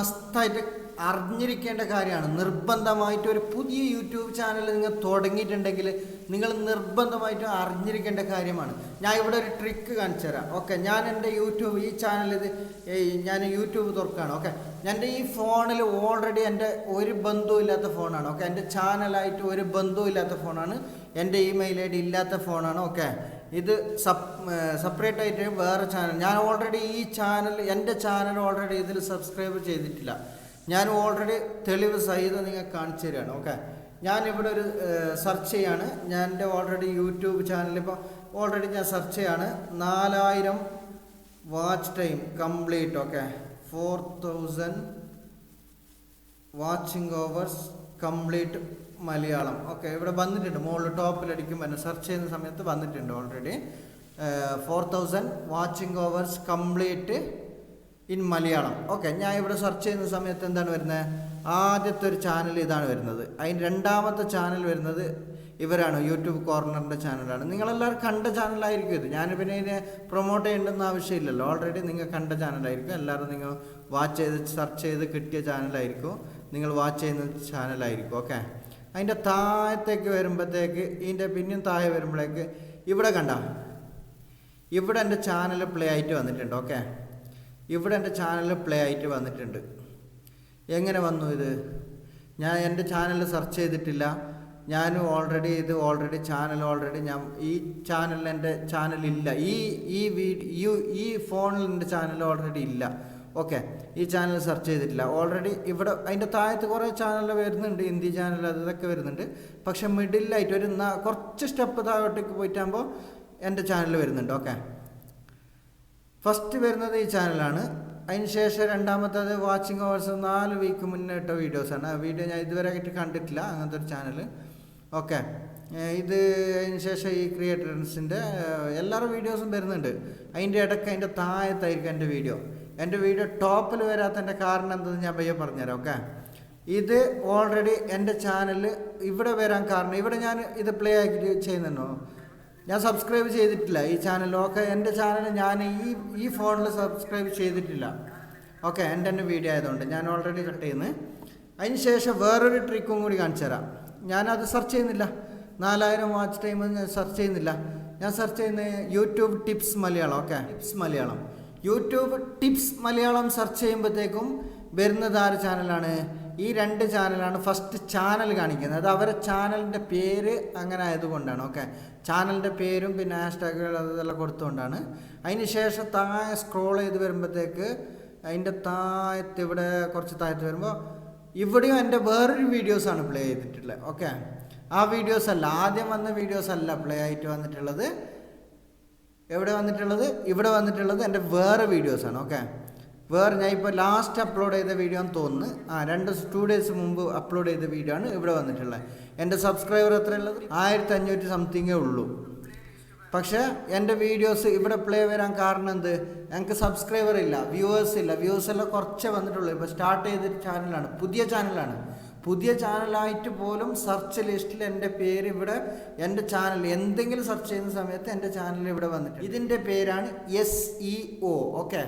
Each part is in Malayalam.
മസ്തായിട്ട് അറിഞ്ഞിരിക്കേണ്ട കാര്യമാണ്. നിർബന്ധമായിട്ട് ഒരു പുതിയ യൂട്യൂബ് ചാനൽ നിങ്ങൾ തുടങ്ങിയിട്ടുണ്ടെങ്കിൽ നിങ്ങൾ നിർബന്ധമായിട്ടും അറിഞ്ഞിരിക്കേണ്ട കാര്യമാണ്. ഞാൻ ഇവിടെ ഒരു ട്രിക്ക് കാണിച്ചു തരാം. ഓക്കെ ഞാൻ എന്റെ യൂട്യൂബ് ഈ ചാനൽ ഇത് ഞാൻ യൂട്യൂബ് തുറക്കുകയാണ്. ഓക്കെ എന്റെ ഈ ഫോണിൽ ഓൾറെഡി എന്റെ ഒരു ബന്ധവും ഇല്ലാത്ത ഫോണാണ്. ഓക്കെ എന്റെ ചാനലായിട്ട് ഒരു ബന്ധവും ഇല്ലാത്ത ഫോണാണ്. എന്റെ ഇമെയിൽ ഐ ഡി ഇല്ലാത്ത ഫോണാണ്. ഓക്കെ ഇത് സപ് സെപ്പറേറ്റ് ആയിട്ട് വേറെ ചാനൽ ഞാൻ ഓൾറെഡി ഈ ചാനൽ എന്റെ ചാനൽ ഓൾറെഡി ഇതിൽ സബ്സ്ക്രൈബ് ചെയ്തിട്ടില്ല. ഞാൻ ഓൾറെഡി തെളിവ് സഹിതം നിങ്ങൾ കാണിച്ചു തരികയാണ് ഓക്കെ ഞാനിവിടെ ഒരു സെർച്ച് ചെയ്യാണ്. ഞാൻ എന്റെ ഓൾറെഡി യൂട്യൂബ് ചാനലിപ്പോൾ ഓൾറെഡി ഞാൻ സെർച്ച് ചെയ്യാണ്. നാലായിരം watch time complete okay four thousand watching hours complete Malayalam. Okay ഇവിടെ വന്നിട്ടുണ്ട്. മുകളിൽ ടോപ്പിലടിക്കുമ്പോൾ തന്നെ സെർച്ച് ചെയ്യുന്ന സമയത്ത് വന്നിട്ടുണ്ട് already four thousand watching hours complete in Malayalam. Okay ഞാൻ ഇവിടെ സെർച്ച് ചെയ്യുന്ന സമയത്ത് എന്താണ് വരുന്നത് ആദ്യത്തെ ഒരു ചാനൽ ഇതാണ് വരുന്നത്. അതിന് രണ്ടാമത്തെ ചാനൽ വരുന്നത് ഇവരാണ്. യൂട്യൂബ് കോർണറിന്റെ ചാനലാണ് നിങ്ങളെല്ലാവരും കണ്ട ചാനലായിരിക്കും ഇത്. ഞാൻ പിന്നെ ഇതിനെ പ്രൊമോട്ട് ചെയ്യേണ്ടെന്ന് ആവശ്യമില്ലല്ലോ. ഓൾറെഡി നിങ്ങൾ കണ്ട ചാനലായിരിക്കും എല്ലാവരും നിങ്ങൾ വാച്ച് ചെയ്ത് സെർച്ച് ചെയ്ത് കിട്ടിയ ചാനലായിരിക്കും നിങ്ങൾ വാച്ച് ചെയ്യുന്ന ചാനലായിരിക്കും ഓക്കെ. അതിന്റെ താഴത്തേക്ക് വരുമ്പോഴത്തേക്ക് ഇതിന്റെ പിന്നെയും താഴെ വരുമ്പോഴേക്ക് ഇവിടെ കണ്ട. ഇവിടെ എന്റെ ചാനൽ പ്ലേ ആയിട്ട് വന്നിട്ടുണ്ട് ഓക്കെ ഇവിടെ എന്റെ ചാനൽ പ്ലേ ആയിട്ട് വന്നിട്ടുണ്ട്. എങ്ങനെ വന്നു ഇത്? ഞാൻ എന്റെ ചാനൽ സെർച്ച് ചെയ്തിട്ടില്ല. ഞാൻ ഓൾറെഡി ഇത് ഓൾറെഡി ചാനൽ ഓൾറെഡി ഞാൻ ഈ ചാനലിൽ എന്റെ ചാനലില്ല ഈ ഈ വീഡിയോ ഈ ഫോണിൽ എന്റെ ചാനൽ ഓൾറെഡി ഇല്ല. ഓക്കെ ഈ ചാനൽ സെർച്ച് ചെയ്തിട്ടില്ല. ഓൾറെഡി ഇവിടെ അതിന്റെ താഴത്ത് കുറേ ചാനൽ വരുന്നുണ്ട് ഹിന്ദി ചാനൽ അതൊക്കെ വരുന്നുണ്ട്. പക്ഷെ മിഡിലായിട്ട് ഒരു കുറച്ച് സ്റ്റെപ്പ് താഴോട്ടേക്ക് പോയിട്ടാകുമ്പോൾ എന്റെ ചാനൽ വരുന്നുണ്ട് ഓക്കെ. ഫസ്റ്റ് വരുന്നത് ഈ ചാനലാണ് അതിന് ശേഷം രണ്ടാമത്തേത് വാച്ചിങ് അവേഴ്സ് നാല് വീക്ക് മുന്നേ ഇട്ട വീഡിയോസാണ് ആ വീഡിയോ ഞാൻ ഇതുവരെ ആയിട്ട് കണ്ടിട്ടില്ല അങ്ങനത്തെ ഒരു ചാനൽ ഓക്കെ ഇത് അതിന് ശേഷം ഈ ക്രിയേറ്റേഴ്സിന്റെ എല്ലാവരുടെ വീഡിയോസും വരുന്നുണ്ട്. അതിന്റെ ഇടയ്ക്ക് അതിന്റെ താഴത്തായിരിക്കും എന്റെ വീഡിയോ എന്റെ വീഡിയോ ടോപ്പിൽ വരാത്തതിന്റെ കാരണം എന്തെന്ന് ഞാൻ പയ്യെ പറഞ്ഞുതരാം ഓക്കെ ഇത് ഓൾറെഡി എന്റെ ചാനലിൽ ഇവിടെ വരാൻ കാരണം ഇവിടെ ഞാൻ ഇത് പ്ലേ ആക്കിയിട്ട് ചെയ്യുന്നുണ്ടോ? ഞാൻ സബ്സ്ക്രൈബ് ചെയ്തിട്ടില്ല ഈ ചാനൽ ഓക്കെ എന്റെ ചാനൽ ഞാൻ ഈ ഈ ഫോണിൽ സബ്സ്ക്രൈബ് ചെയ്തിട്ടില്ല ഓക്കെ എന്റെ തന്നെ വീഡിയോ ആയതുകൊണ്ട് ഞാൻ ഓൾറെഡി കട്ട് ചെയ്യുന്നത് അതിന് ശേഷം വേറൊരു ട്രിക്കും കൂടി കാണിച്ചു തരാം. ഞാനത് സെർച്ച് ചെയ്യുന്നില്ല. നാലായിരം വാച്ച് ടൈം ഞാൻ സെർച്ച് ചെയ്യുന്നില്ല. ഞാൻ സെർച്ച് ചെയ്യുന്നത് YouTube tips Malayalam okay tips Malayalam. YouTube tips Malayalam search ചെയ്യുമ്പോഴത്തേക്കും വരുന്നത് ആര് ചാനലാണ് ഈ രണ്ട് ചാനലാണ് ഫസ്റ്റ് ചാനൽ കാണിക്കുന്നത്. അത് അവരെ ചാനലിന്റെ പേര് അങ്ങനെ ആയതുകൊണ്ടാണ് ഓക്കെ ചാനലിന്റെ പേരും പിന്നെ ഹാഷ്ടാഗുകൾ അതെല്ലാം കൊടുത്തുകൊണ്ടാണ്. അതിന് ശേഷം താഴെ സ്ക്രോൾ ചെയ്ത് വരുമ്പോഴത്തേക്ക് അതിന്റെ താഴത്ത് ഇവിടെ കുറച്ച് താഴത്ത് വരുമ്പോൾ ഇവിടെയും എന്റെ വേറൊരു വീഡിയോസാണ് പ്ലേ ചെയ്തിട്ടുള്ളത് ഓക്കെ ആ വീഡിയോസ് അല്ല ആദ്യം വന്ന വീഡിയോസ് അല്ല പ്ലേ ആയിട്ട് വന്നിട്ടുള്ളത്. എവിടെ വന്നിട്ടുള്ളത്? ഇവിടെ വന്നിട്ടുള്ളത് എന്റെ വേറെ വീഡിയോസാണ് ഓക്കെ വേറെ ഞാൻ ഇപ്പോൾ ലാസ്റ്റ് അപ്ലോഡ് ചെയ്ത വീഡിയോ എന്ന് തോന്നുന്നു. ആ രണ്ട് ടു ഡേയ്സ് മുമ്പ് അപ്ലോഡ് ചെയ്ത വീഡിയോ ആണ് ഇവിടെ വന്നിട്ടുള്ളത്. എന്റെ സബ്സ്ക്രൈബർ എത്ര ഉള്ളത് ആയിരത്തി അഞ്ഞൂറ്റി സംതിങ്ങേ ഉള്ളൂ. പക്ഷേ എന്റെ വീഡിയോസ് ഇവിടെ പ്ലേ വരാൻ കാരണം എന്ത്? ഞങ്ങൾക്ക് സബ്സ്ക്രൈബർ ഇല്ല വ്യൂവേഴ്സ് ഇല്ല. വ്യൂവേഴ്സ് എല്ലാം കുറച്ചേ വന്നിട്ടുള്ളൂ. ഇപ്പോൾ സ്റ്റാർട്ട് ചെയ്ത ചാനലാണ് പുതിയ ചാനലാണ് പുതിയ ചാനലായിട്ട് പോലും സെർച്ച് ലിസ്റ്റിൽ എന്റെ പേര് ഇവിടെ എന്റെ ചാനൽ എന്തെങ്കിലും സെർച്ച് ചെയ്യുന്ന സമയത്ത് എന്റെ ചാനൽ ഇവിടെ വന്നിട്ടുണ്ട്. ഇതിന്റെ പേരാണ് S E O okay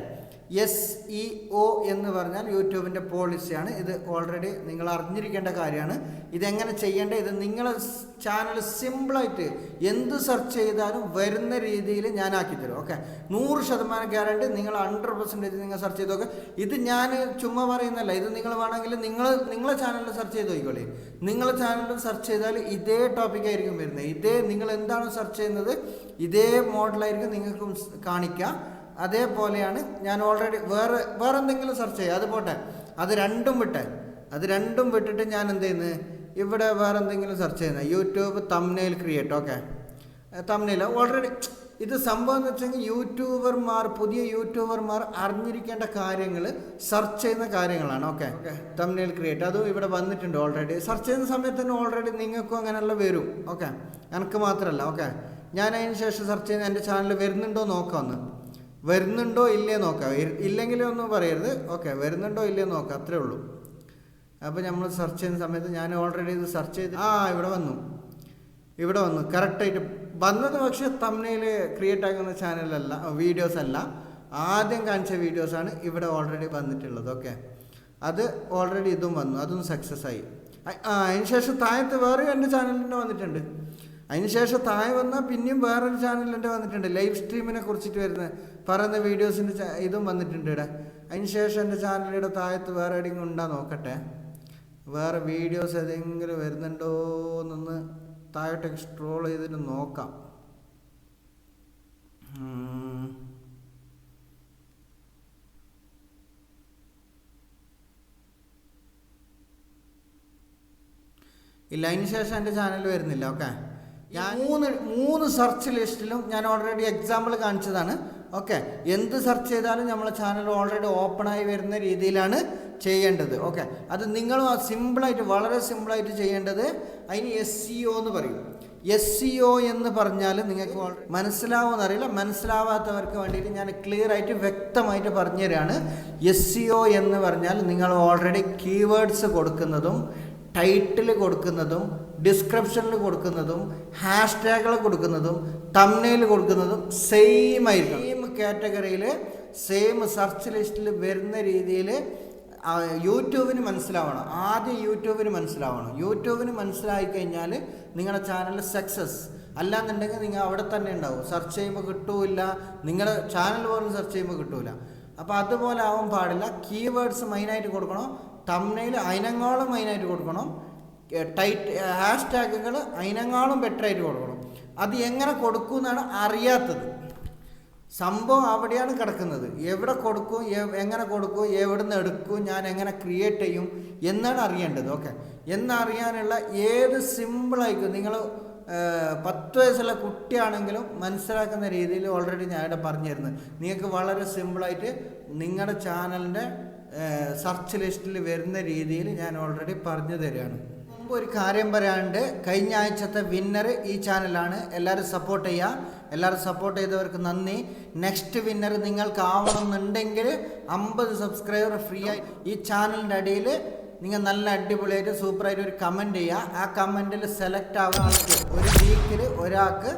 S E O എന്ന് പറഞ്ഞാൽ യൂട്യൂബിന്റെ പോളിസിയാണ്. ഇത് ഓൾറെഡി നിങ്ങൾ അറിഞ്ഞിരിക്കേണ്ട കാര്യമാണ്. ഇതെങ്ങനെ ചെയ്യേണ്ടത്? ഇത് നിങ്ങൾ ചാനൽ സിമ്പിളായിട്ട് എന്ത് സെർച്ച് ചെയ്താലും വരുന്ന രീതിയിൽ ഞാൻ ആക്കി തരും. ഓക്കെ നൂറ് ശതമാനം ഗ്യാരണ്ടി നിങ്ങൾ ഹൺഡ്രഡ് പെർസെന്റേജ് നിങ്ങൾ സെർച്ച് ചെയ്ത് നോക്കുക ഇത് ഞാൻ ചുമ്മാ പറയുന്നല്ല ഇത് നിങ്ങൾ വേണമെങ്കിൽ നിങ്ങൾ നിങ്ങളെ ചാനലിൽ സെർച്ച് ചെയ്ത് നോക്കിക്കോളി. നിങ്ങളെ ചാനലിൽ സെർച്ച് ചെയ്താൽ ഇതേ ടോപ്പിക് ആയിരിക്കും വരുന്നത്. ഇതേ നിങ്ങൾ എന്താണ് സെർച്ച് ചെയ്യുന്നത്? ഇതേ മോഡലായിരിക്കും നിങ്ങൾക്കും കാണിക്കുക അതേപോലെയാണ് ഞാൻ ഓൾറെഡി വേറെ വേറെ എന്തെങ്കിലും സെർച്ച് ചെയ്യുക അത് പോട്ടെ. അത് രണ്ടും വിട്ടെ. അത് രണ്ടും വിട്ടിട്ട് ഞാൻ എന്ത് ചെയ്യുന്നത് ഇവിടെ വേറെ എന്തെങ്കിലും സെർച്ച് ചെയ്യുന്നത് YouTube thumbnail create okay thumbnail already ഇത് സംഭവം എന്ന് വെച്ചെങ്കിൽ യൂട്യൂബർമാർ പുതിയ യൂട്യൂബർമാർ അറിഞ്ഞിരിക്കേണ്ട കാര്യങ്ങൾ സെർച്ച് ചെയ്യുന്ന കാര്യങ്ങളാണ് ഓക്കെ തമ്നയിൽ ക്രിയേറ്റ് അതും ഇവിടെ വന്നിട്ടുണ്ട് ഓൾറെഡി സെർച്ച് ചെയ്യുന്ന സമയത്ത് തന്നെ ഓൾറെഡി നിങ്ങൾക്കും അങ്ങനെയുള്ള വരും ഓക്കെ എനിക്ക് മാത്രമല്ല ഓക്കെ ഞാൻ അതിന് ശേഷം സെർച്ച് ചെയ്യുന്ന എന്റെ ചാനൽ വരുന്നുണ്ടോ നോക്കാമെന്ന് വരുന്നുണ്ടോ ഇല്ലേ നോക്കാം. ഇല്ലെങ്കിലും ഒന്നും പറയരുത്. ഓക്കെ വരുന്നുണ്ടോ ഇല്ലേ നോക്കാം. അത്രേ ഉള്ളൂ. അപ്പോൾ നമ്മൾ സെർച്ച് ചെയ്യുന്ന സമയത്ത് ഞാൻ ഓൾറെഡി ഇത് സെർച്ച് ചെയ്ത് ആ ഇവിടെ വന്നു. ഇവിടെ വന്നു. കറക്റ്റായിട്ട് വന്നത് പക്ഷേ തമ്മിൽ ക്രിയേറ്റ് ആക്കുന്ന ചാനലല്ല വീഡിയോസ് അല്ല. ആദ്യം കാണിച്ച വീഡിയോസാണ് ഇവിടെ ഓൾറെഡി വന്നിട്ടുള്ളത്. ഓക്കെ. അത് ഓൾറെഡി ഇതും വന്നു. അതും സക്സസ് ആയി. അതിന് ശേഷം താഴത്ത് വേറെ എന്റെ ചാനലിന്റെ വന്നിട്ടുണ്ട്. അതിന് ശേഷം താഴെ വന്നാൽ പിന്നെയും വേറൊരു ചാനലിന്റെ വന്നിട്ടുണ്ട്. ലൈവ് സ്ട്രീമിനെ കുറിച്ചിട്ട് വരുന്ന പറയുന്ന വീഡിയോസിന്റെ ഇതും വന്നിട്ടുണ്ട് ഇവിടെ. അതിന് ശേഷം എന്റെ ചാനലിയുടെ താഴത്ത് വേറെ എവിടെയെങ്കിലും ഉണ്ടാ നോക്കട്ടെ. വേറെ വീഡിയോസ് ഏതെങ്കിലും വരുന്നുണ്ടോ എന്നൊന്ന് താഴോട്ടേക്ക് സ്ക്രോൾ ചെയ്തിട്ട് നോക്കാം. ഇല്ല അതിന് ശേഷം എന്റെ ചാനൽ വരുന്നില്ല ഓക്കെ ഞാൻ മൂന്ന് മൂന്ന് സെർച്ച് ലിസ്റ്റിലും ഞാൻ ഓൾറെഡി എക്സാമ്പിൾ കാണിച്ചതാണ്. ഓക്കെ എന്ത് സെർച്ച് ചെയ്താലും നമ്മളെ ചാനൽ ഓൾറെഡി ഓപ്പൺ ആയി വരുന്ന രീതിയിലാണ് ചെയ്യേണ്ടത്. ഓക്കെ അത് നിങ്ങളും സിമ്പിളായിട്ട് വളരെ സിമ്പിളായിട്ട് ചെയ്യേണ്ടത് അതിന് എസ് സി ഒ എന്ന് പറയും. എസ് സി ഒ എന്ന് പറഞ്ഞാൽ നിങ്ങൾക്ക് മനസ്സിലാവുമെന്ന് അറിയില്ല മനസ്സിലാവാത്തവർക്ക് വേണ്ടിയിട്ട് ഞാൻ ക്ലിയർ ആയിട്ട് വ്യക്തമായിട്ട് പറഞ്ഞു തരാണ് എസ് സി ഒ എന്ന് പറഞ്ഞാൽ നിങ്ങൾ ഓൾറെഡി കീവേഡ്സ് കൊടുക്കുന്നതും ടൈറ്റിൽ കൊടുക്കുന്നതും ഡിസ്ക്രിപ്ഷനിൽ കൊടുക്കുന്നതും ഹാഷ് ടാഗുകൾ കൊടുക്കുന്നതും തമ്മിൽ കൊടുക്കുന്നതും സെയിം ആയിരിക്കും സെയിം കാറ്റഗറിയിൽ സെയിം സെർച്ച് ലിസ്റ്റിൽ വരുന്ന രീതിയിൽ യൂട്യൂബിന് മനസ്സിലാവണം. ആദ്യം യൂട്യൂബിന് മനസ്സിലാവണം. യൂട്യൂബിന് മനസ്സിലായി കഴിഞ്ഞാൽ നിങ്ങളുടെ ചാനൽ സക്സസ് അല്ലാന്നുണ്ടെങ്കിൽ നിങ്ങൾ അവിടെ തന്നെ ഉണ്ടാവും. സെർച്ച് ചെയ്യുമ്പോൾ കിട്ടൂല നിങ്ങളുടെ ചാനൽ പോലും സെർച്ച് ചെയ്യുമ്പോൾ കിട്ടൂല അപ്പോൾ അതുപോലെ ആവാൻ പാടില്ല. കീവേഡ്സ് മെയിനായിട്ട് കൊടുക്കണം. തമ്നയിൽ അതിനങ്ങാളും മെയിനായിട്ട് കൊടുക്കണം. ടൈറ്റ് ഹാഷ് ടാഗുകൾ അതിനങ്ങാളും ബെറ്റർ ആയിട്ട് കൊടുക്കണം. അത് എങ്ങനെ കൊടുക്കും എന്നാണ് അറിയാത്തത്. സംഭവം അവിടെയാണ് കിടക്കുന്നത്. എവിടെ കൊടുക്കും എങ്ങനെ കൊടുക്കും എവിടെ നിന്ന് എടുക്കും ഞാൻ എങ്ങനെ ക്രിയേറ്റ് ചെയ്യും എന്നാണ് അറിയേണ്ടത്. ഓക്കെ. എന്നറിയാനുള്ള ഏത് സിമ്പിളായിരിക്കും നിങ്ങൾ പത്ത് വയസ്സുള്ള കുട്ടിയാണെങ്കിലും മനസ്സിലാക്കുന്ന രീതിയിൽ ഓൾറെഡി ഞാൻ ഇവിടെ പറഞ്ഞു തരുന്നത് നിങ്ങൾക്ക് വളരെ സിമ്പിളായിട്ട് നിങ്ങളുടെ ചാനലിന്റെ സെർച്ച് ലിസ്റ്റിൽ വരുന്ന രീതിയിൽ ഞാൻ ഓൾറെഡി പറഞ്ഞു തരികയാണ്. മുമ്പ് ഒരു കാര്യം പറയാണ്ട് കഴിഞ്ഞ ആഴ്ചത്തെ വിന്നർ ഈ ചാനലാണ് എല്ലാവരും സപ്പോർട്ട് ചെയ്യുക എല്ലാവരും സപ്പോർട്ട് ചെയ്തവർക്ക് നന്ദി. നെക്സ്റ്റ് വിന്നർ നിങ്ങൾക്ക് ആവണമെന്നുണ്ടെങ്കിൽ അമ്പത് സബ്സ്ക്രൈബർ ഫ്രീ ആയി ഈ ചാനലിന്റെ അടിയിൽ നിങ്ങൾ നല്ല അടിപൊളിയായിട്ട് സൂപ്പറായിട്ട് ഒരു കമന്റ് ചെയ്യുക ആ കമന്റിൽ സെലക്ട് ആവുന്ന ഒരു വീക്കിൽ ഒരാൾക്ക്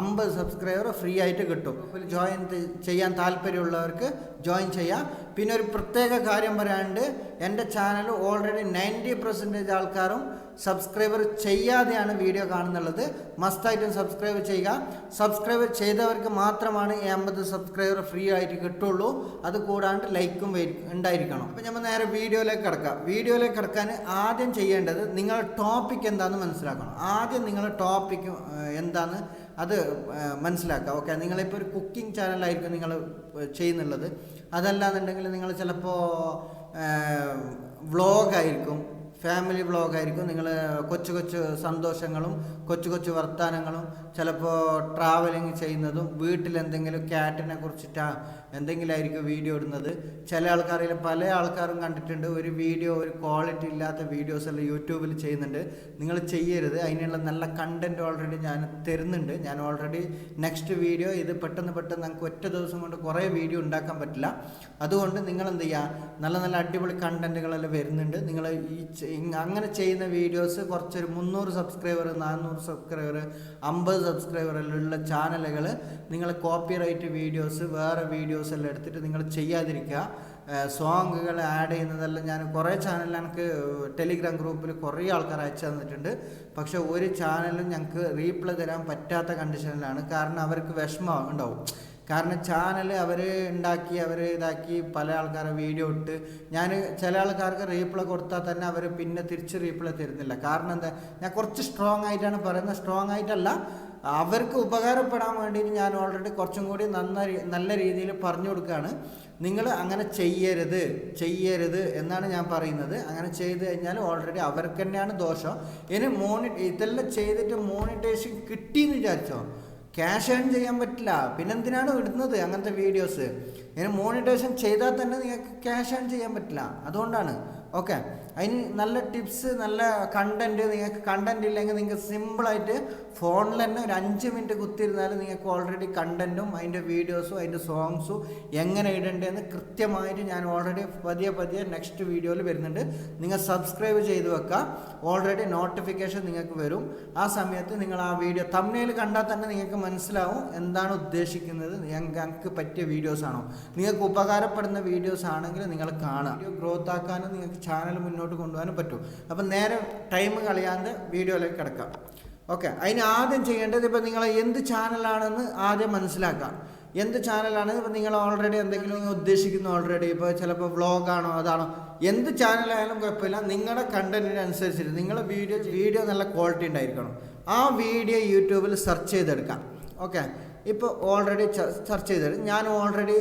അമ്പത് സബ്സ്ക്രൈബർ ഫ്രീ ആയിട്ട് കിട്ടും. അപ്പോൾ ജോയിൻ ചെയ്യാൻ താല്പര്യമുള്ളവർക്ക് ജോയിൻ ചെയ്യാം. പിന്നെ ഒരു പ്രത്യേക കാര്യം പറയാണ്ട് എന്റെ ചാനൽ ഓൾറെഡി നയന്റി പെർസെന്റേജ് ആൾക്കാരും സബ്സ്ക്രൈബർ ചെയ്യാതെയാണ് വീഡിയോ കാണുന്നുള്ളത്. മസ്റ്റായിട്ടും സബ്സ്ക്രൈബ് ചെയ്യുക. സബ്സ്ക്രൈബ് ചെയ്തവർക്ക് മാത്രമാണ് ഈ അമ്പത് സബ്സ്ക്രൈബർ ഫ്രീ ആയിട്ട് കിട്ടുള്ളൂ. അത് കൂടാണ്ട് ലൈക്കും ഉണ്ടായിരിക്കണം. അപ്പോൾ നമ്മൾ നേരെ വീഡിയോയിലേക്ക് കിടക്കാം. വീഡിയോയിലേക്ക് കിടക്കാൻ ആദ്യം ചെയ്യേണ്ടത് നിങ്ങളുടെ ടോപ്പിക് എന്താണെന്ന് മനസ്സിലാക്കണം. ആദ്യം നിങ്ങളുടെ ടോപ്പിക് എന്താണ് അത് മനസ്സിലാക്കുക ഓക്കെ നിങ്ങളിപ്പോൾ ഒരു കുക്കിംഗ് ചാനലായിരിക്കും നിങ്ങൾ ചെയ്യുന്നുള്ളത്. അതല്ലാന്നുണ്ടെങ്കിൽ നിങ്ങൾ ചിലപ്പോൾ വ്ളോഗായിരിക്കും ഫാമിലി വ്ളോഗായിരിക്കും. നിങ്ങൾ കൊച്ചു കൊച്ചു സന്തോഷങ്ങളും കൊച്ചു കൊച്ചു വർത്തമാനങ്ങളും ചിലപ്പോൾ ട്രാവലിങ് ചെയ്യുന്നതും വീട്ടിലെന്തെങ്കിലും ക്യാറ്റിനെ കുറിച്ചിട്ടാ എന്തെങ്കിലും ആയിരിക്കും വീഡിയോ ഇടുന്നത്. ചില ആൾക്കാരിൽ പല ആൾക്കാരും കണ്ടിട്ടുണ്ട്. ഒരു വീഡിയോ ഒരു ക്വാളിറ്റി ഇല്ലാത്ത വീഡിയോസ് എല്ലാം യൂട്യൂബിൽ ചെയ്യുന്നുണ്ട്. നിങ്ങൾ ചെയ്യരുത്. അതിനുള്ള നല്ല കണ്ടന്റ് ഓൾറെഡി ഞാൻ തരുന്നുണ്ട്. ഞാൻ ഓൾറെഡി നെക്സ്റ്റ് വീഡിയോ ഇത് പെട്ടെന്ന് പെട്ടെന്ന് നമുക്ക് ഒറ്റ ദിവസം കൊണ്ട് കുറേ വീഡിയോ ഉണ്ടാക്കാൻ പറ്റില്ല. അതുകൊണ്ട് നിങ്ങൾ എന്ത് ചെയ്യുക നല്ല നല്ല അടിപൊളി കണ്ടന്റുകളെല്ലാം വരുന്നുണ്ട്. നിങ്ങൾ ഈ അങ്ങനെ ചെയ്യുന്ന വീഡിയോസ് കുറച്ചൊരു മുന്നൂറ് സബ്സ്ക്രൈബർ നാനൂറ് സബ്സ്ക്രൈബർ അമ്പത് സബ്സ്ക്രൈബറിലുള്ള ചാനലുകൾ നിങ്ങൾ കോപ്പി റൈറ്റ് വീഡിയോസ് വേറെ വീഡിയോസ് എല്ലാം എടുത്തിട്ട് നിങ്ങൾ ചെയ്യാതിരിക്കുക. സോങ്ങുകൾ ആഡ് ചെയ്യുന്നതെല്ലാം ഞാൻ കുറേ ചാനലിൽ എനിക്ക് ടെലിഗ്രാം ഗ്രൂപ്പിൽ കുറേ ആൾക്കാർ അയച്ചു തന്നിട്ടുണ്ട്. പക്ഷെ ഒരു ചാനലും ഞങ്ങൾക്ക് റീപ്ലൈ തരാൻ പറ്റാത്ത കണ്ടീഷനിലാണ് കാരണം അവർക്ക് വിഷമം ഉണ്ടാവും. കാരണം ചാനൽ അവർ ഉണ്ടാക്കി അവർ ഇതാക്കി പല ആൾക്കാരെ വീഡിയോ ഇട്ട്. ഞാൻ ചില ആൾക്കാർക്ക് റീപ്ലൈ കൊടുത്താൽ തന്നെ അവർ പിന്നെ തിരിച്ച് റീപ്ലൈ തരുന്നില്ല. കാരണം എന്താ? ഞാൻ കുറച്ച് സ്ട്രോങ് ആയിട്ടാണ് പറയുന്നത്. സ്ട്രോങ് ആയിട്ടല്ല അവർക്ക് ഉപകാരപ്പെടാൻ വേണ്ടിയിട്ട് ഞാൻ ഓൾറെഡി കുറച്ചും കൂടി നന്ന നല്ല രീതിയിൽ പറഞ്ഞു കൊടുക്കുകയാണ്. നിങ്ങൾ അങ്ങനെ ചെയ്യരുത് ചെയ്യരുത് എന്നാണ് ഞാൻ പറയുന്നത്. അങ്ങനെ ചെയ്ത് കഴിഞ്ഞാൽ ഓൾറെഡി അവർക്ക് തന്നെയാണ് ദോഷം. ഇനി മോണി ഇതെല്ലാം ചെയ്തിട്ട് മോണിറ്റേഷൻ കിട്ടിയെന്ന് വിചാരിച്ചോ? ക്യാഷ് ഏൺ ചെയ്യാൻ പറ്റില്ല. പിന്നെ എന്തിനാണ് ഇടുന്നത് അങ്ങനത്തെ വീഡിയോസ് ഇനി മോണിറ്റേഷൻ ചെയ്താൽ തന്നെ നിങ്ങൾക്ക് ക്യാഷ് ഏൺ ചെയ്യാൻ പറ്റില്ല. അതുകൊണ്ടാണ്. ഓക്കെ അതിന് നല്ല ടിപ്സ് നല്ല കണ്ടന്റ് നിങ്ങൾക്ക് കണ്ടന്റ് ഇല്ലെങ്കിൽ നിങ്ങൾക്ക് സിമ്പിളായിട്ട് ഫോണിൽ തന്നെ ഒരു അഞ്ച് മിനിറ്റ് കുത്തിയിരുന്നാൽ നിങ്ങൾക്ക് ഓൾറെഡി കണ്ടന്റും അതിന്റെ വീഡിയോസും അതിന്റെ സോങ്സും എങ്ങനെ ഇടേണ്ടതെന്ന് കൃത്യമായിട്ട് ഞാൻ ഓൾറെഡി പതിയെ പതിയെ നെക്സ്റ്റ് വീഡിയോയിൽ വരുന്നുണ്ട്. നിങ്ങൾ സബ്സ്ക്രൈബ് ചെയ്ത് വെക്കുക. ഓൾറെഡി നോട്ടിഫിക്കേഷൻ നിങ്ങൾക്ക് വരും. ആ സമയത്ത് നിങ്ങൾ ആ വീഡിയോ തമ്മിൽ കണ്ടാൽ തന്നെ നിങ്ങൾക്ക് മനസ്സിലാവും എന്താണ് ഉദ്ദേശിക്കുന്നത്. ഞങ്ങൾക്ക് പറ്റിയ വീഡിയോസ് ആണോ. നിങ്ങൾക്ക് ഉപകാരപ്പെടുന്ന വീഡിയോസ് ആണെങ്കിൽ നിങ്ങൾ വീഡിയോ ഗ്രോത്ത് ആക്കാനും നിങ്ങൾക്ക് ചാനൽ മുന്നോട്ട് കൊണ്ടുപോകാനും പറ്റും. അപ്പം നേരെ ടൈം കളയാണ്ട് വീഡിയോയിലേക്ക് കിടക്കാം. ഓക്കെ അതിന് ആദ്യം ചെയ്യേണ്ടത് ഇപ്പം നിങ്ങൾ എന്ത് ചാനലാണെന്ന് ആദ്യം മനസ്സിലാക്കാം. എന്ത് ചാനലാണ് ഇപ്പം നിങ്ങൾ ഓൾറെഡി എന്തെങ്കിലും ഉദ്ദേശിക്കുന്നു ഓൾറെഡി ഇപ്പോൾ ചിലപ്പോൾ വ്ളോഗാണോ അതാണോ? എന്ത് ചാനലായാലും കുഴപ്പമില്ല. നിങ്ങളുടെ കണ്ടന്റിനനുസരിച്ചിട്ട് നിങ്ങളുടെ വീഡിയോ വീഡിയോ നല്ല ക്വാളിറ്റി ഉണ്ടായിരിക്കണം. ആ വീഡിയോ യൂട്യൂബിൽ സെർച്ച് ചെയ്തെടുക്കാം. ഓക്കെ ഇപ്പോൾ ഓൾറെഡി സെർച്ച് ചെയ്തെടുക്കും ഞാൻ ഓൾറെഡി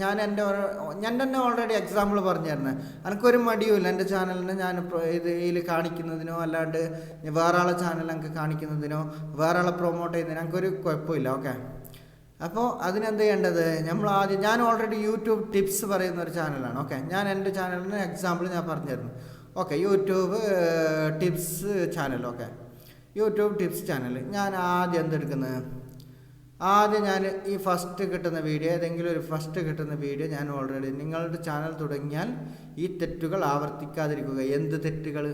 ഞാൻ എന്റെ ഞാൻ തന്നെ ഓൾറെഡി എക്സാമ്പിൾ പറഞ്ഞു തരുന്നത് എനിക്കൊരു മടിയുമില്ല. എന്റെ ചാനലിനെ ഞാൻ ഇതിൽ കാണിക്കുന്നതിനോ അല്ലാണ്ട് വേറെ ആളെ ചാനൽ എനിക്ക് കാണിക്കുന്നതിനോ വേറെ ആളെ പ്രൊമോട്ട് ചെയ്യുന്നതിനോ എനിക്കൊരു കുഴപ്പമില്ല. ഓക്കെ അപ്പോൾ അതിനെന്ത് ചെയ്യേണ്ടത്? നമ്മൾ ആദ്യം ഞാൻ ഓൾറെഡി യൂട്യൂബ് ടിപ്സ് പറയുന്ന ഒരു ചാനലാണ്. ഓക്കെ ഞാൻ എന്റെ ചാനലിന് എക്സാമ്പിൾ ഞാൻ പറഞ്ഞു തരുന്നു okay YouTube tips channel. Okay YouTube tips channel. ഞാൻ ആദ്യം എന്തെടുക്കുന്നത് ആദ്യം ഞാൻ ഈ ഫസ്റ്റ് കിട്ടുന്ന വീഡിയോ ഏതെങ്കിലും ഒരു ഫസ്റ്റ് കിട്ടുന്ന വീഡിയോ ഞാൻ ഓൾറെഡി നിങ്ങളുടെ ചാനൽ തുടങ്ങിയാൽ ഈ തെറ്റുകൾ ആവർത്തിക്കാതിരിക്കുക. എന്ത് തെറ്റുകൾ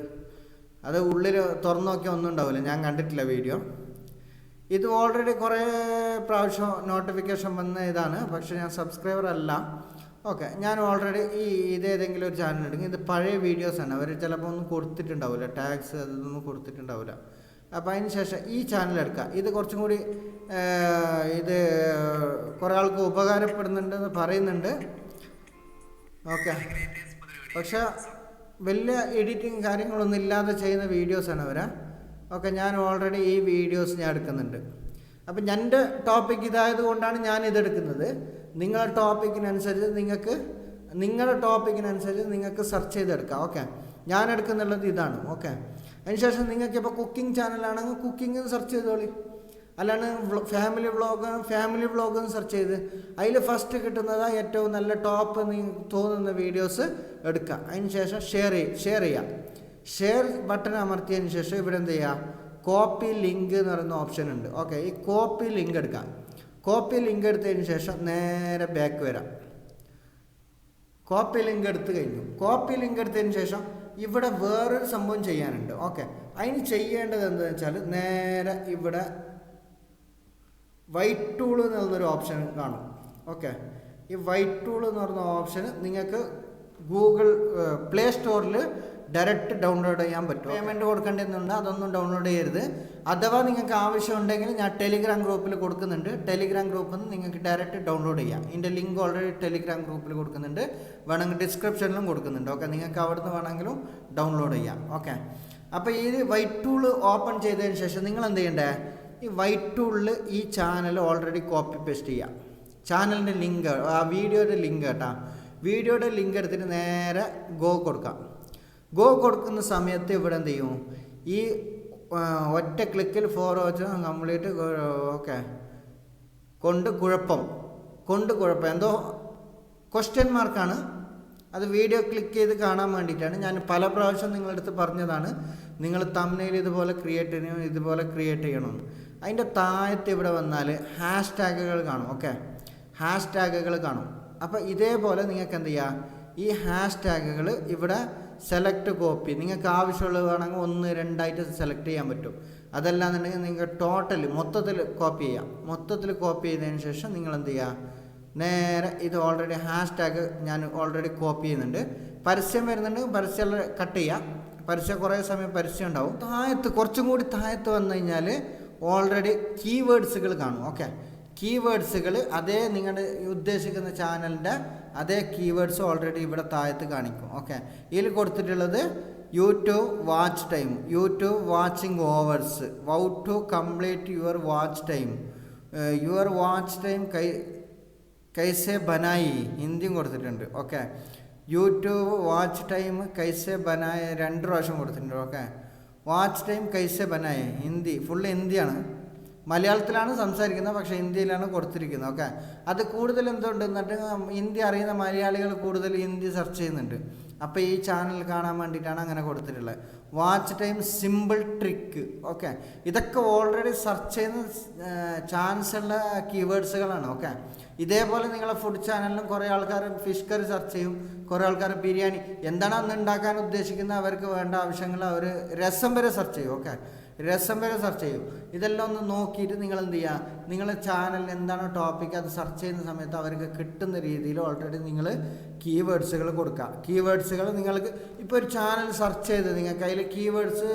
അത് ഉള്ളിൽ തുറന്നു നോക്കിയാൽ ഒന്നും ഉണ്ടാവില്ല. ഞാൻ കണ്ടിട്ടില്ല വീഡിയോ ഇത് ഓൾറെഡി കുറേ പ്രാവശ്യം നോട്ടിഫിക്കേഷൻ വന്ന ഇതാണ്. പക്ഷെ ഞാൻ സബ്സ്ക്രൈബർ അല്ല. ഓക്കെ ഞാൻ ഓൾറെഡി ഈ ഇതേതെങ്കിലും ഒരു ചാനൽ എടുക്കും ഇത് പഴയ വീഡിയോസാണ് അവർ ചിലപ്പോൾ ഒന്നും കൊടുത്തിട്ടുണ്ടാവില്ല. ടാക്സ് അതൊന്നും കൊടുത്തിട്ടുണ്ടാവില്ല. അപ്പോൾ അതിന് ശേഷം ഈ ചാനൽ എടുക്കുക. ഇത് കുറച്ചും കൂടി ഇത് കുറേ ആൾക്ക് ഉപകാരപ്പെടുന്നുണ്ടെന്ന് പറയുന്നുണ്ട്. ഓക്കെ. പക്ഷെ വലിയ എഡിറ്റിങ് കാര്യങ്ങളൊന്നും ഇല്ലാതെ ചെയ്യുന്ന വീഡിയോസാണ് അവർ ഓക്കെ ഞാൻ ഓൾറെഡി ഈ വീഡിയോസ് ഞാൻ എടുക്കുന്നുണ്ട്. അപ്പം എന്റെ ടോപ്പിക് ഇതായത് കൊണ്ടാണ് ഞാൻ ഇതെടുക്കുന്നത് നിങ്ങളുടെ ടോപ്പിക്കിനനുസരിച്ച് നിങ്ങൾക്ക് നിങ്ങളുടെ ടോപ്പിക്കിനനുസരിച്ച് നിങ്ങൾക്ക് സെർച്ച് ചെയ്തെടുക്കാം. ഓക്കെ. ഞാൻ എടുക്കുന്നുള്ളത് ഇതാണ്. ഓക്കെ. അതിനുശേഷം നിങ്ങൾക്ക് ഇപ്പോൾ കുക്കിംഗ് ചാനലാണെങ്കിൽ കുക്കിംഗ് സെർച്ച് ചെയ്തോളി. അല്ലാണ്ട് family vlog family vlog search ചെയ്ത്. അതിൽ ഫസ്റ്റ് കിട്ടുന്നത് ഏറ്റവും നല്ല ടോപ്പ് തോന്നുന്ന വീഡിയോസ് എടുക്കുക അതിന് ശേഷം ഷെയർ ചെയ്യും ഷെയർ ചെയ്യുക ഷെയർ ബട്ടൺ അമർത്തിയതിന് ശേഷം ഇവിടെ എന്ത് ചെയ്യുക കോപ്പി ലിങ്ക് എന്ന് പറയുന്ന ഓപ്ഷൻ ഉണ്ട്. ഓക്കെ ഈ കോപ്പി ലിങ്ക് എടുക്കാം. കോപ്പി ലിങ്ക് എടുത്തതിന് ശേഷം നേരെ ബാക്ക് വരാം. കോപ്പി ലിങ്ക് എടുത്തു കഴിഞ്ഞു. കോപ്പി ലിങ്ക് എടുത്തതിന് ശേഷം ഇവിടെ വേറൊരു സംഭവം ചെയ്യാനുണ്ട്. ഓക്കെ അതിന് ചെയ്യേണ്ടത് എന്താണെന്ന് വെച്ചാൽ നേരെ ഇവിടെ വൈറ്റ് ടൂൾ എന്ന് പറഞ്ഞൊരു ഓപ്ഷൻ കാണും. ഓക്കെ ഈ വൈറ്റ് ടൂൾ എന്ന് പറഞ്ഞ ഓപ്ഷൻ നിങ്ങൾക്ക് ഗൂഗിൾ പ്ലേ സ്റ്റോറിൽ ഡയറക്റ്റ് ഡൗൺലോഡ് ചെയ്യാൻ പറ്റും. പേയ്മെന്റ് കൊടുക്കേണ്ടതെന്നുണ്ട് അതൊന്നും ഡൗൺലോഡ് ചെയ്യരുത്. അഥവാ നിങ്ങൾക്ക് ആവശ്യമുണ്ടെങ്കിൽ ഞാൻ ടെലിഗ്രാം ഗ്രൂപ്പിൽ കൊടുക്കുന്നുണ്ട്. ടെലിഗ്രാം ഗ്രൂപ്പിൽ നിന്ന് നിങ്ങൾക്ക് ഡയറക്റ്റ് ഡൗൺലോഡ് ചെയ്യാം. ഇതിന്റെ ലിങ്ക് ഓൾറെഡി ടെലിഗ്രാം ഗ്രൂപ്പിൽ കൊടുക്കുന്നുണ്ട്. വേണമെങ്കിൽ ഡിസ്ക്രിപ്ഷനിലും കൊടുക്കുന്നുണ്ട്. ഓക്കെ നിങ്ങൾക്ക് അവിടെ നിന്ന് വേണമെങ്കിലും ഡൗൺലോഡ് ചെയ്യാം. ഓക്കെ അപ്പോൾ ഈ വൈറ്റ് ടൂൾ ഓപ്പൺ ചെയ്തതിന് ശേഷം നിങ്ങൾ എന്ത് ചെയ്യണ്ടേ? ഈ വൈറ്റ് ടൂളിൽ ഈ ചാനൽ ഓൾറെഡി കോപ്പി പേസ്റ്റ് ചെയ്യാം. ചാനലിന്റെ ലിങ്ക് ആ വീഡിയോയുടെ ലിങ്ക് കേട്ടാ. വീഡിയോയുടെ ലിങ്ക് എടുത്തിട്ട് നേരെ ഗോ കൊടുക്കാം. ഗോ കൊടുക്കുന്ന സമയത്ത് ഇവിടെ എന്ത് ചെയ്യും? ഈ ഒറ്റ ക്ലിക്കിൽ ഫോർ വെച്ച് കംപ്ലീറ്റ് ഓക്കെ. കൊണ്ട് കുഴപ്പം. കൊണ്ട് കുഴപ്പം. എന്തോ ക്വസ്റ്റ്യൻ മാർക്കാണ് അത് വീഡിയോ ക്ലിക്ക് ചെയ്ത് കാണാൻ വേണ്ടിയിട്ടാണ്. ഞാൻ പല പ്രാവശ്യം നിങ്ങളുടെ അടുത്ത് പറഞ്ഞതാണ്. നിങ്ങൾ തമ്മിൽ ഇതുപോലെ ക്രിയേറ്റ് ചെയ്യണം ഇതുപോലെ ക്രിയേറ്റ് ചെയ്യണമെന്ന് അതിന്റെ താഴത്ത് ഇവിടെ വന്നാൽ ഹാഷ് ടാഗുകൾ കാണും ഓക്കെ? ഹാഷ് ടാഗുകൾ കാണും. അപ്പോൾ ഇതേപോലെ നിങ്ങൾക്ക് എന്ത് ചെയ്യാം? ഈ ഹാഷ് ടാഗുകൾ ഇവിടെ സെലക്ട് കോപ്പി നിങ്ങൾക്ക് ആവശ്യമുള്ളത് വേണമെങ്കിൽ ഒന്ന് രണ്ടായിട്ട് സെലക്ട് ചെയ്യാൻ പറ്റും. അതല്ലാന്നുണ്ടെങ്കിൽ നിങ്ങൾക്ക് ടോട്ടൽ മൊത്തത്തിൽ കോപ്പി ചെയ്യാം. മൊത്തത്തിൽ കോപ്പി ചെയ്തതിന് ശേഷം നിങ്ങൾ എന്ത് ചെയ്യുക നേരെ ഇത് ഓൾറെഡി ഹാഷ് ടാഗ് ഞാൻ ഓൾറെഡി കോപ്പി ചെയ്യുന്നുണ്ട്. പരസ്യം വരുന്നുണ്ട് പരസ്യം കട്ട് ചെയ്യാം. പരസ്യം കുറേ സമയം പരസ്യം ഉണ്ടാവും. താഴത്ത് കുറച്ചും കൂടി താഴത്ത് വന്നു കഴിഞ്ഞാൽ ഓൾറെഡി കീവേഡ്സുകൾ കാണും ഓക്കെ കീവേഡ്സുകൾ അതേ നിങ്ങളുടെ ഉദ്ദേശിക്കുന്ന ചാനലിന്റെ അതേ കീവേഡ്സ് ഓൾറെഡി ഇവിടെ താഴത്ത് കാണിക്കും ഓക്കെ ഇതിൽ കൊടുത്തിട്ടുള്ളത് YouTube watch time YouTube watching hours how to complete your watch time your watch time കൈ കൈസെ ബനായി ഹിന്ദിയും കൊടുത്തിട്ടുണ്ട് ഓക്കെ യൂട്യൂബ് വാച്ച് ടൈം കൈസെ ബനായി രണ്ട് പ്രാവശ്യം കൊടുത്തിട്ടുണ്ട് ഓക്കെ വാച്ച് ടൈം കൈസെ ബനായ ഹിന്ദി ഫുൾ ഹിന്ദിയാണ് മലയാളത്തിലാണ് സംസാരിക്കുന്നത് പക്ഷേ ഹിന്ദിയിലാണ് കൊടുത്തിരിക്കുന്നത്. ഓക്കെ അത് കൂടുതൽ എന്തുകൊണ്ട് എന്നിട്ട് ഹിന്ദി അറിയുന്ന മലയാളികൾ കൂടുതൽ ഹിന്ദി സെർച്ച് ചെയ്യുന്നുണ്ട്. അപ്പോൾ ഈ ചാനൽ കാണാൻ വേണ്ടിയിട്ടാണ് അങ്ങനെ കൊടുത്തിട്ടുള്ളത്. Watch time simple trick. Okay. ഇതൊക്കെ ഓൾറെഡി സെർച്ച് ചെയ്യുന്ന ചാൻസ് ഉള്ള കീവേഡ്സുകളാണ്. ഓക്കെ. ഇതേപോലെ നിങ്ങളെ ഫുഡ് ചാനലിലും കുറേ ആൾക്കാർ ഫിഷ് കറി സെർച്ച് ചെയ്യും. കുറേ ആൾക്കാർ ബിരിയാണി. എന്താണ് അന്ന് ഉണ്ടാക്കാൻ ഉദ്ദേശിക്കുന്നത്? അവർക്ക് വേണ്ട ആവശ്യങ്ങൾ അവർ രസം വരെ സെർച്ച് ചെയ്യും. ഓക്കെ. രസം വരെ സെർച്ച് ചെയ്യും. ഇതെല്ലാം ഒന്ന് നോക്കിയിട്ട് നിങ്ങൾ എന്ത് ചെയ്യുക നിങ്ങളുടെ ചാനലിൽ എന്താണ് ടോപ്പിക് അത് സെർച്ച് ചെയ്യുന്ന സമയത്ത് അവർക്ക് കിട്ടുന്ന രീതിയിൽ ഓൾറെഡി നിങ്ങൾ കീവേഡ്സുകൾ കൊടുക്കുക കീവേഡ്സുകൾ നിങ്ങൾക്ക് ഇപ്പോൾ ഒരു ചാനൽ സെർച്ച് ചെയ്ത് നിങ്ങൾക്ക് അതിൽ കീവേഡ്സ്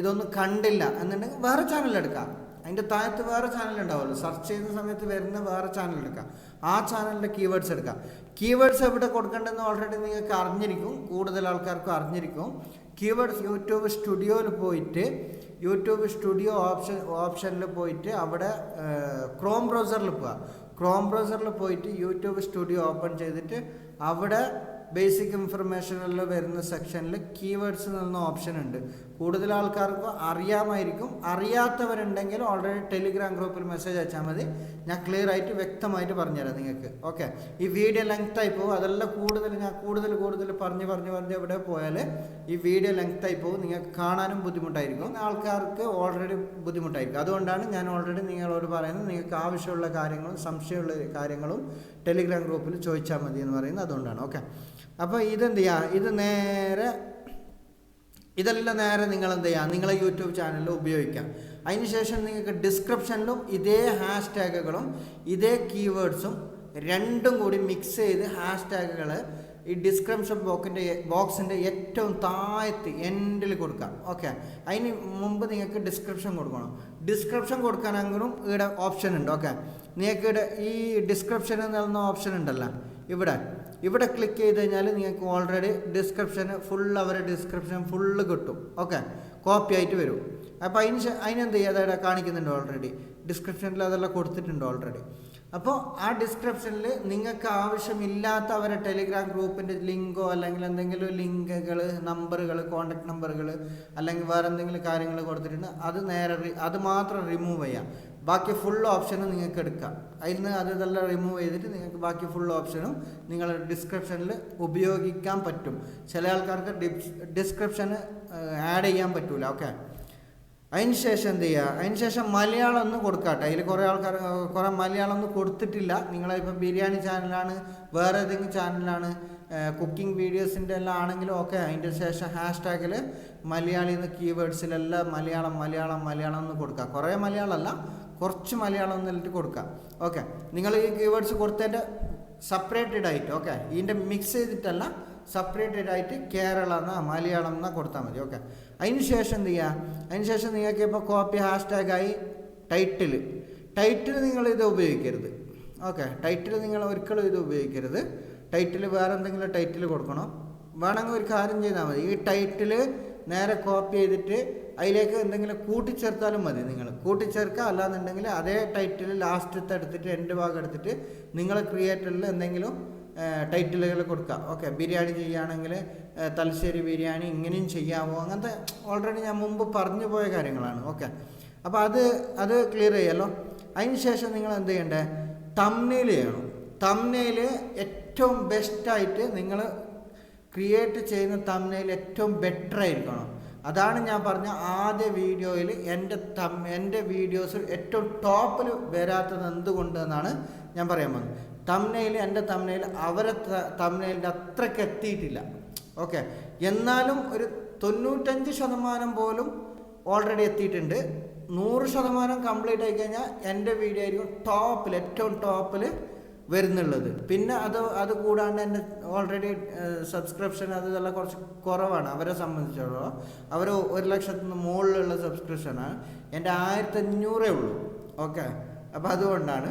ഇതൊന്നും കണ്ടില്ല എന്നുണ്ടെങ്കിൽ വേറെ ചാനൽ എടുക്കുക അതിന്റെ താഴത്ത് വേറെ ചാനൽ ഉണ്ടാവുമല്ലോ. സെർച്ച് ചെയ്യുന്ന സമയത്ത് വരുന്ന വേറെ ചാനൽ എടുക്കുക ആ ചാനലിന്റെ കീവേഡ്സ് എടുക്കുക കീവേഡ്സ് എവിടെ കൊടുക്കേണ്ടതെന്ന് ഓൾറെഡി നിങ്ങൾക്ക് അറിഞ്ഞിരിക്കും. കൂടുതൽ ആൾക്കാർക്കും അറിഞ്ഞിരിക്കും. കീവേഡ്സ് യൂട്യൂബ് സ്റ്റുഡിയോയിൽ പോയിട്ട് യൂട്യൂബ് സ്റ്റുഡിയോ ഓപ്ഷൻ ഓപ്ഷനിൽ പോയിട്ട് അവിടെ ക്രോം ബ്രൗസറിൽ പോവുക ക്രോം ബ്രൗസറിൽ പോയിട്ട് യൂട്യൂബ് സ്റ്റുഡിയോ ഓപ്പൺ ചെയ്തിട്ട് അവിടെ ബേസിക് ഇൻഫർമേഷനിൽ വരുന്ന സെക്ഷനിൽ കീവേഡ്സ് എന്ന ഓപ്ഷൻ ഉണ്ട്. കൂടുതൽ ആൾക്കാർക്ക് അറിയാമായിരിക്കും. അറിയാത്തവരുണ്ടെങ്കിൽ ഓൾറെഡി ടെലിഗ്രാം ഗ്രൂപ്പിൽ മെസ്സേജ് അയച്ചാൽ മതി. ഞാൻ ക്ലിയർ ആയിട്ട് വ്യക്തമായിട്ട് പറഞ്ഞുതരാം നിങ്ങൾക്ക്. ഓക്കെ ഈ വീഡിയോ ലെങ്ത് ആയി പോകും. അതെല്ലാം കൂടുതൽ ഞാൻ കൂടുതൽ കൂടുതൽ പറഞ്ഞ് പറഞ്ഞ് പറഞ്ഞ് എവിടെ പോയാൽ ഈ വീഡിയോ ലെങ്ത് ആയി പോകും. നിങ്ങൾക്ക് കാണാനും ബുദ്ധിമുട്ടായിരിക്കും. ആൾക്കാർക്ക് ഓൾറെഡി ബുദ്ധിമുട്ടായിരിക്കും. അതുകൊണ്ടാണ് ഞാൻ ഓൾറെഡി നിങ്ങളോട് പറയുന്നത് നിങ്ങൾക്ക് ആവശ്യമുള്ള കാര്യങ്ങളും സംശയമുള്ള കാര്യങ്ങളും ടെലിഗ്രാം ഗ്രൂപ്പിൽ ചോദിച്ചാൽ മതി എന്ന് പറയുന്നത് അതുകൊണ്ടാണ്. ഓക്കെ അപ്പോൾ ഇതെന്ത് ചെയ്യുക ഇത് നേരെ ഇതെല്ലാം നേരെ നിങ്ങൾ എന്ത് ചെയ്യുക നിങ്ങളെ യൂട്യൂബ് ചാനലിൽ ഉപയോഗിക്കാം. അതിനുശേഷം നിങ്ങൾക്ക് ഡിസ്ക്രിപ്ഷനിലും ഇതേ ഹാഷ് ടാഗുകളും ഇതേ കീവേഡ്സും രണ്ടും കൂടി മിക്സ് ചെയ്ത് ഹാഷ് ടാഗുകൾ ഈ ഡിസ്ക്രിപ്ഷൻ ബോക്കിന്റെ ബോക്സിന്റെ ഏറ്റവും താഴത്ത് എൻഡിൽ കൊടുക്കാം ഓക്കെ അതിന് മുമ്പ് നിങ്ങൾക്ക് ഡിസ്ക്രിപ്ഷൻ കൊടുക്കണം. ഡിസ്ക്രിപ്ഷൻ കൊടുക്കാനെങ്കിലും ഇവിടെ ഓപ്ഷൻ ഉണ്ട്. ഓക്കെ നിങ്ങൾക്ക് ഇവിടെ ഈ ഡിസ്ക്രിപ്ഷൻ എന്ന് പറയുന്ന ഓപ്ഷൻ ഉണ്ടല്ലോ. ഇവിടെ. ഇവിടെ ക്ലിക്ക് ചെയ്ത് കഴിഞ്ഞാൽ നിങ്ങൾക്ക് ഓൾറെഡി ഡിസ്ക്രിപ്ഷൻ ഫുൾ അവരുടെ ഡിസ്ക്രിപ്ഷൻ ഫുള്ള് കിട്ടും. ഓക്കെ കോപ്പി ആയിട്ട് വരും. അപ്പോൾ അതിന് അതിനെന്ത് ചെയ്യുക അതവിടെ കാണിക്കുന്നുണ്ട് ഓൾറെഡി ഡിസ്ക്രിപ്ഷനിൽ അതെല്ലാം കൊടുത്തിട്ടുണ്ട് ഓൾറെഡി അപ്പോൾ ആ ഡിസ്ക്രിപ്ഷനിൽ നിങ്ങൾക്ക് ആവശ്യമില്ലാത്ത അവരെ ടെലിഗ്രാം ഗ്രൂപ്പിന്റെ ലിങ്കോ അല്ലെങ്കിൽ എന്തെങ്കിലും ലിങ്കുകൾ നമ്പറുകൾ കോൺടാക്ട് നമ്പറുകൾ അല്ലെങ്കിൽ വേറെ എന്തെങ്കിലും കാര്യങ്ങൾ കൊടുത്തിട്ടുണ്ട് അത് നേരെ അത് മാത്രം റിമൂവ് ചെയ്യാം. ബാക്കി ഫുൾ ഓപ്ഷനും നിങ്ങൾക്ക് എടുക്കാം. അതിൽ നിന്ന് അത് ഇതെല്ലാം റിമൂവ് ചെയ്തിട്ട് നിങ്ങൾക്ക് ബാക്കി ഫുൾ ഓപ്ഷനും നിങ്ങളുടെ ഡിസ്ക്രിപ്ഷനിൽ ഉപയോഗിക്കാൻ പറ്റും. ചില ആൾക്കാർക്ക് ഡിസ്ക്രിപ്ഷന് ആഡ് ചെയ്യാൻ പറ്റൂല. ഓക്കെ അതിന് ശേഷം എന്ത് ചെയ്യുക അതിന് ശേഷം മലയാളം ഒന്ന് കൊടുക്കാട്ടെ അതിൽ കുറേ ആൾക്കാർ കുറേ മലയാളം ഒന്നും കൊടുത്തിട്ടില്ല. നിങ്ങളിപ്പോൾ ബിരിയാണി ചാനലാണ് വേറെ ഏതെങ്കിലും ചാനലാണ് കുക്കിംഗ് വീഡിയോസിന്റെ എല്ലാം ആണെങ്കിലും ഓക്കെ അതിന്റെ ശേഷം ഹാഷ്ടാഗിൽ മലയാളി എന്ന കീവേഡ്സിലെല്ലാം മലയാളം മലയാളം മലയാളം എന്ന് കൊടുക്കുക കുറേ മലയാളമല്ല കുറച്ച് മലയാളം എന്നിട്ട് കൊടുക്കുക ഓക്കെ നിങ്ങൾ ഈ കീവേഡ്സ് കൊടുത്തതിന്റെ സെപ്പറേറ്റഡ് ആയിട്ട് ഓക്കെ ഇതിന്റെ മിക്സ് ചെയ്തിട്ടല്ല സെപ്പറേറ്റഡ് ആയിട്ട് കേരള എന്നാ മലയാളം എന്നാൽ കൊടുത്താൽ മതി ഓക്കെ അതിന് ശേഷം എന്ത് ചെയ്യുക അതിന് ശേഷം നിങ്ങൾക്ക് ഇപ്പോൾ കോപ്പി ഹാഷ്ടാഗായി ടൈറ്റിൽ ടൈറ്റിൽ നിങ്ങൾ ഇത് ഉപയോഗിക്കരുത്. ഓക്കെ ടൈറ്റിൽ നിങ്ങൾ ഒരിക്കലും ഇത് ഉപയോഗിക്കരുത്. ടൈറ്റിൽ വേറെ എന്തെങ്കിലും ടൈറ്റിൽ കൊടുക്കണം. വേണമെങ്കിൽ ഒരു കാര്യം ചെയ്താൽ മതി. ഈ ടൈറ്റിൽ നേരെ കോപ്പി ചെയ്തിട്ട് അതിലേക്ക് എന്തെങ്കിലും കൂട്ടിച്ചേർത്താലും മതി നിങ്ങൾ. കൂട്ടിച്ചേർക്കുക അല്ലാന്നുണ്ടെങ്കിൽ അതേ ടൈറ്റിൽ ലാസ്റ്റത്തെ എടുത്തിട്ട് എന്റെ ഭാഗം എടുത്തിട്ട് നിങ്ങൾ ക്രിയേറ്ററിൽ എന്തെങ്കിലും ടൈറ്റിലുകൾ കൊടുക്കുക. ഓക്കെ ബിരിയാണി ചെയ്യുകയാണെങ്കിൽ തലശ്ശേരി ബിരിയാണി ഇങ്ങനെയും ചെയ്യാമോ അങ്ങനത്തെ ഓൾറെഡി ഞാൻ മുമ്പ് പറഞ്ഞു പോയ കാര്യങ്ങളാണ്. ഓക്കെ അപ്പോൾ അത് അത് ക്ലിയർ ചെയ്യല്ലോ. അതിന് ശേഷം നിങ്ങൾ എന്ത് ചെയ്യണ്ടേ? തമ്നെയിൽ ചെയ്യണം. തമ്നെയിൽ ഏറ്റവും ബെസ്റ്റായിട്ട് നിങ്ങൾ ക്രിയേറ്റ് ചെയ്യുന്ന തമ്നെയിൽ ഏറ്റവും ബെറ്റർ ആയിരിക്കണം. അതാണ് ഞാൻ പറഞ്ഞ ആദ്യ വീഡിയോയിൽ എന്റെ തം എന്റെ വീഡിയോസിൽ ഏറ്റവും ടോപ്പിൽ വരാത്തത് എന്തുകൊണ്ടെന്നാണ് ഞാൻ പറയാൻ പോകുന്നത്. തമ്നയിൽ എന്റെ തമ്നയിൽ അവരെ തമ്നയിലിന്റെ അത്രയ്ക്ക് എത്തിയിട്ടില്ല. ഓക്കെ. എന്നാലും ഒരു തൊണ്ണൂറ്റഞ്ച് ശതമാനം പോലും ഓൾറെഡി എത്തിയിട്ടുണ്ട്. നൂറ് ശതമാനം കംപ്ലീറ്റ് ആയി കഴിഞ്ഞാൽ എന്റെ വീഡിയോ ആയിരിക്കും ടോപ്പിൽ ഏറ്റവും ടോപ്പിൽ വരുന്നുള്ളത്. പിന്നെ അത് അത് കൂടാണ്ട് എന്റെ ഓൾറെഡി സബ്സ്ക്രിപ്ഷൻ അത് ഇതെല്ലാം കുറച്ച് കുറവാണ് അവരെ സംബന്ധിച്ചിടത്തോളം. അവർ ഒരു ലക്ഷത്തിന് മുകളിലുള്ള സബ്സ്ക്രിപ്ഷനാണ് എന്റെ ആയിരത്തി അഞ്ഞൂറേ ഉള്ളൂ. ഓക്കെ അപ്പോൾ അതുകൊണ്ടാണ്